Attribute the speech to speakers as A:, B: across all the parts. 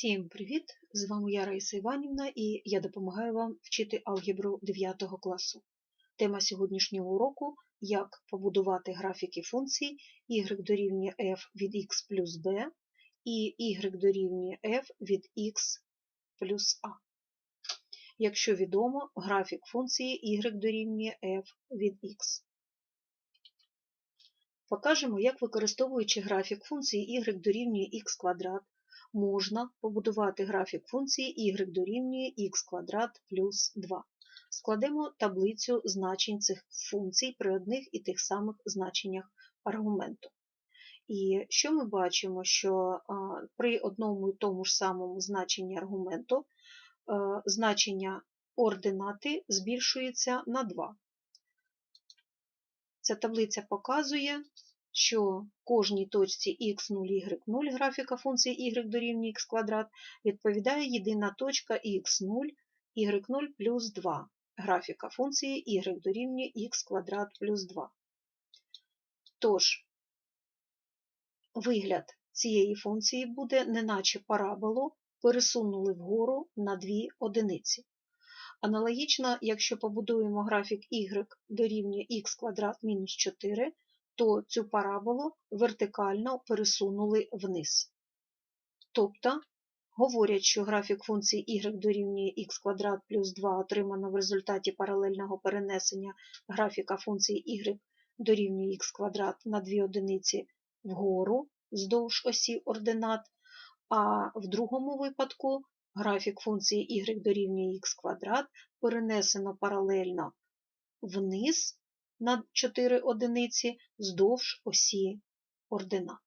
A: Всім привіт! З вами я Раїса Іванівна і я допомагаю вам вчити алгебру 9 класу. Тема сьогоднішнього уроку як побудувати графіки функцій y дорівнює f від x плюс b і y дорівнює f від x плюс a. Якщо відомо, графік функції y дорівнює f від x. Покажемо, як використовуючи графік функції y дорівнює x квадрат, можна побудувати графік функції y дорівнює х квадрат плюс 2. Складемо таблицю значень цих функцій при одних і тих самих значеннях аргументу. І що ми бачимо, що при одному і тому ж самому значенні аргументу значення ординати збільшується на 2. Ця таблиця показує, що кожній точці x0, y0 графіка функції y дорівнює x квадрат відповідає єдина точка x0, y0 плюс 2 графіка функції y дорівнює x квадрат плюс 2. Тож, вигляд цієї функції буде, неначе параболу, пересунули вгору на 2 одиниці. Аналогічно, якщо побудуємо графік y дорівнює x квадрат мінус 4, то цю параболу вертикально пересунули вниз. Тобто, говорять, що графік функції y дорівнює x квадрат плюс 2 отримано в результаті паралельного перенесення графіка функції y дорівнює x квадрат на 2 одиниці вгору вздовж осі ординат, а в другому випадку графік функції y дорівнює x квадрат перенесено паралельно вниз на 4 одиниці вздовж осі ординат.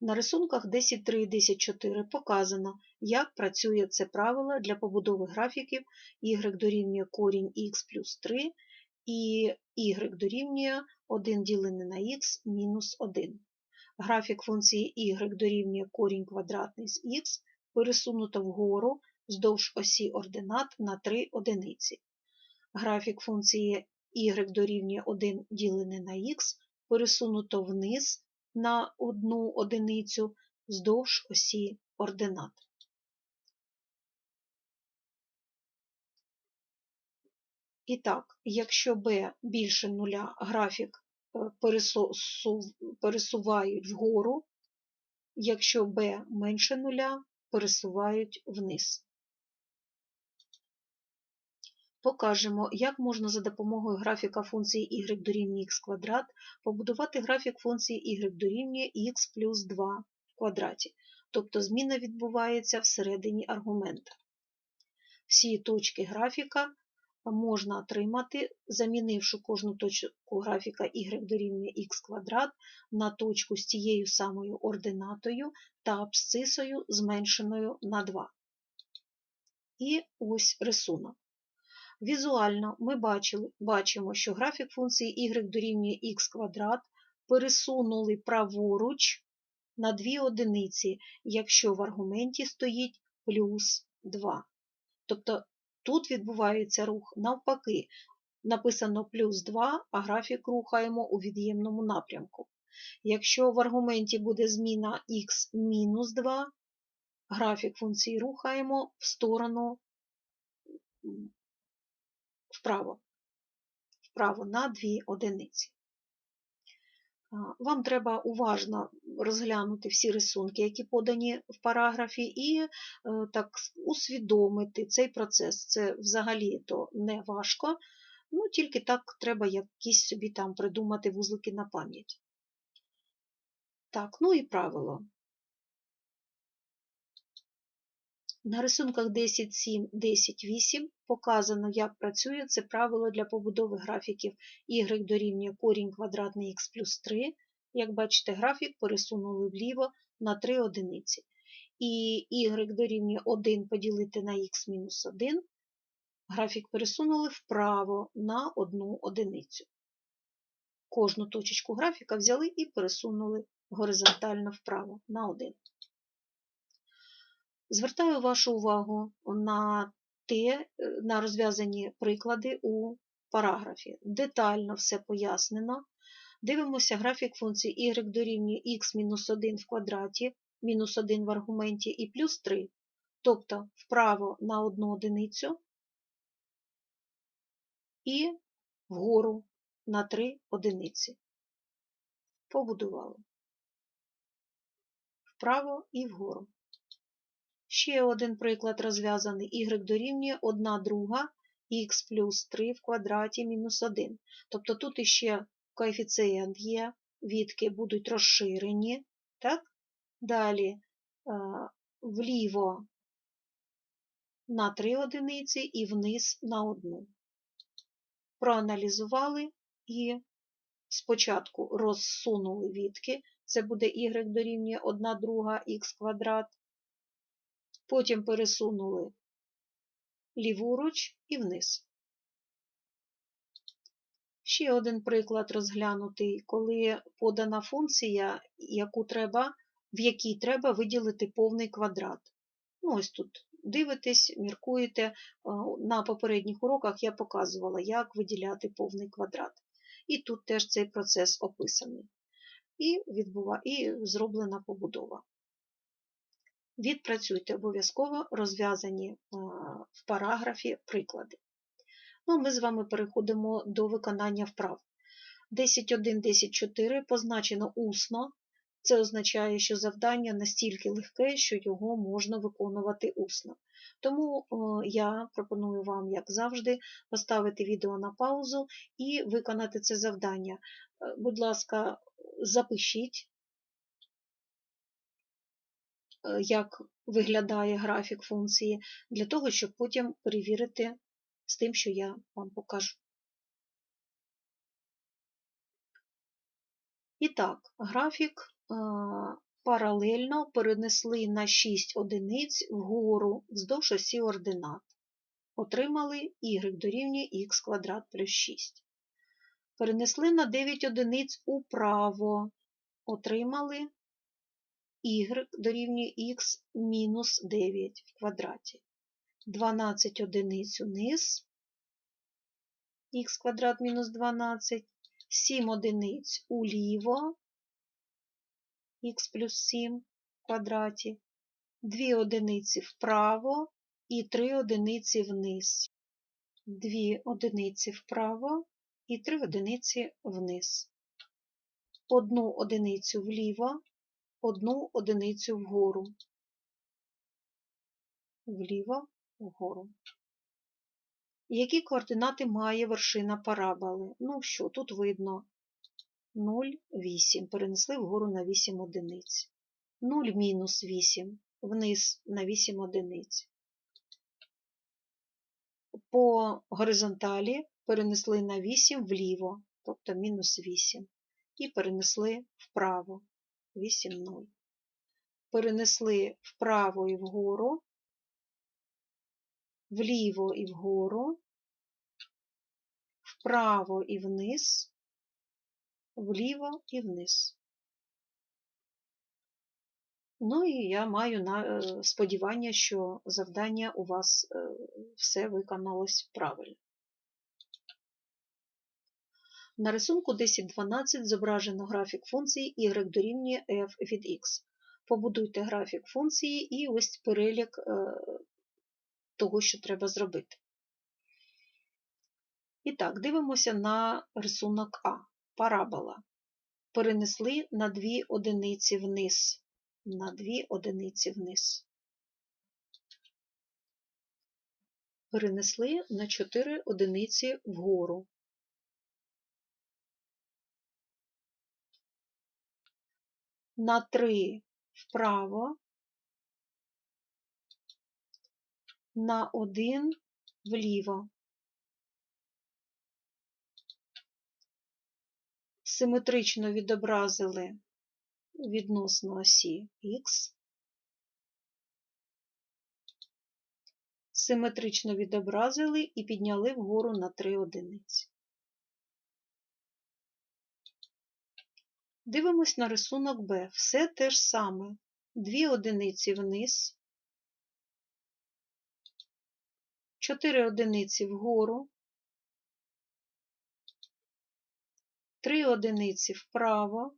A: На рисунках 10.3 і 10.4 показано, як працює це правило для побудови графіків y дорівнює корінь х плюс 3 і y дорівнює 1 ділене на х мінус 1. Графік функції y дорівнює корінь квадратний з х пересунуто вгору вздовж осі ординат на 3 одиниці. Графік функції y дорівнює 1 ділене на х пересунуто вниз на 1 одиницю вздовж осі ординат. І так, якщо b більше нуля, графік пересувають вгору, якщо b менше нуля, пересувають вниз. Покажемо, як можна за допомогою графіка функції y дорівнює x квадрат побудувати графік функції y дорівнює x плюс 2 в квадраті, тобто зміна відбувається всередині аргумента. Всі точки графіка можна отримати, замінивши кожну точку графіка y дорівнює x квадрат на точку з тією самою ординатою та абсцисою зменшеною на 2. І ось рисунок. Візуально ми бачили, бачимо, що графік функції y дорівнює x квадрат пересунули праворуч на 2 одиниці, якщо в аргументі стоїть плюс 2. Тобто тут відбувається рух навпаки. Написано плюс 2, а графік рухаємо у від'ємному напрямку. Якщо в аргументі буде зміна х мінус 2, графік функції рухаємо в сторону вправо, вправо на 2 одиниці. Вам треба уважно розглянути всі рисунки, які подані в параграфі, і е, так усвідомити цей процес. Це взагалі то не важко, ну тільки так треба якісь собі там придумати вузлики на пам'ять. Так, ну і правило. На рисунках 10.7, 10.8 показано, як працює це правило для побудови графіків y дорівнює корінь квадратний х плюс 3. Як бачите, графік пересунули вліво на 3 одиниці. І y дорівнює 1 поділити на х мінус 1. Графік пересунули вправо на 1 одиницю. Кожну точечку графіка взяли і пересунули горизонтально вправо на 1. Звертаю вашу увагу на те, на розв'язані приклади у параграфі. Детально все пояснено. Дивимося графік функції y дорівнює x-1 в квадраті мінус 1 в аргументі і плюс 3. Тобто вправо на одну одиницю і вгору на 3 одиниці. Побудували. Вправо і вгору. Ще один приклад розв'язаний. y дорівнює 1 друга х плюс 3 в квадраті мінус 1. Тобто тут іще коефіцієнт є, відки будуть розширені. Так? Далі вліво на 3 одиниці і вниз на 1. Проаналізували і спочатку розсунули відки. Це буде y дорівнює 1 друга х квадрат. Потім пересунули ліворуч і вниз. Ще один приклад розглянутий, коли подана функція, яку треба, в якій треба виділити повний квадрат. Ну, Ось тут дивитесь, міркуєте. На попередніх уроках я показувала, як виділяти повний квадрат. І тут теж цей процес описаний. І, відбува... і зроблена побудова. Відпрацюйте обов'язково розв'язані в параграфі приклади. Ну, Ми з вами переходимо до виконання вправ. 10.1, 10.4 позначено усно. Це означає, що завдання настільки легке, що його можна виконувати усно. Тому я пропоную вам, як завжди, поставити відео на паузу і виконати це завдання. Е, будь ласка, запишіть Е, як виглядає графік функції, для того, щоб потім перевірити з тим, що я вам покажу. І так, графік паралельно перенесли на 6 одиниць вгору вздовж осі ординат. Отримали y дорівнює х квадрат плюс 6. Перенесли на 9 одиниць управо. Отримали y дорівнює х мінус 9 в квадраті. 12 одиниць униз, х квадрат мінус 12, 7 одиниць уліво, х плюс 7 в квадраті, 2 одиниці вправо і 3 одиниці вниз. 2 одиниці вправо і 3 одиниці вниз. Одну одиницю вліво одну одиницю вгору, вліво вгору. Які координати має вершина параболи? Ну що, тут видно 0, 8. Перенесли вгору на 8 одиниць. 0 мінус 8, вниз на 8 одиниць. По горизонталі перенесли на 8 вліво, тобто мінус 8, і перенесли вправо. 8,0. Перенесли вправо і вгору, вліво і вгору, вправо і вниз, вліво і вниз. Ну і я маю е, сподівання, що завдання у вас е, все виконалось правильно. На рисунку 10.12 зображено графік функції y дорівнює f від x. Побудуйте графік функції і ось перелік е, того, що треба зробити. І так, дивимося на рисунок А. Парабола. Перенесли на 2 одиниці вниз. На 2 одиниці вниз. Перенесли на 4 одиниці вгору. На 3 вправо, на 1 вліво. Симетрично відобразили відносно осі Х, симетрично відобразили і підняли вгору на 3 одиниці. Дивимось на рисунок Б. Все те ж саме. Дві одиниці вниз, 4 одиниці вгору, 3 одиниці вправо,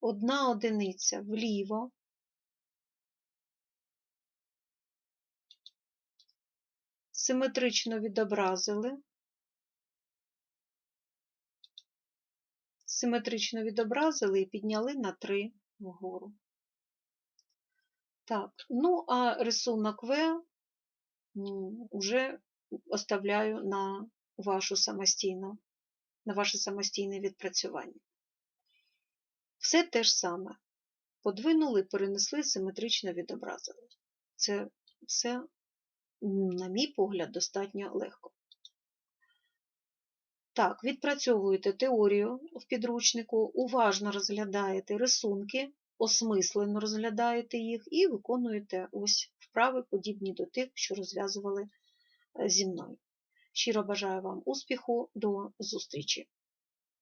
A: одна одиниця вліво, симетрично відобразили, симетрично відобразили і підняли на 3 вгору. Так, ну а рисунок В вже оставляю на вашу самостійну, на ваше самостійне відпрацювання. Все те ж саме. Подвинули, перенесли, симетрично відобразили. Це все, на мій погляд, достатньо легко. Так, відпрацьовуєте теорію в підручнику, уважно розглядаєте рисунки, осмислено розглядаєте їх і виконуєте ось вправи, подібні до тих, що розв'язували зі мною. Щиро бажаю вам успіху, до зустрічі!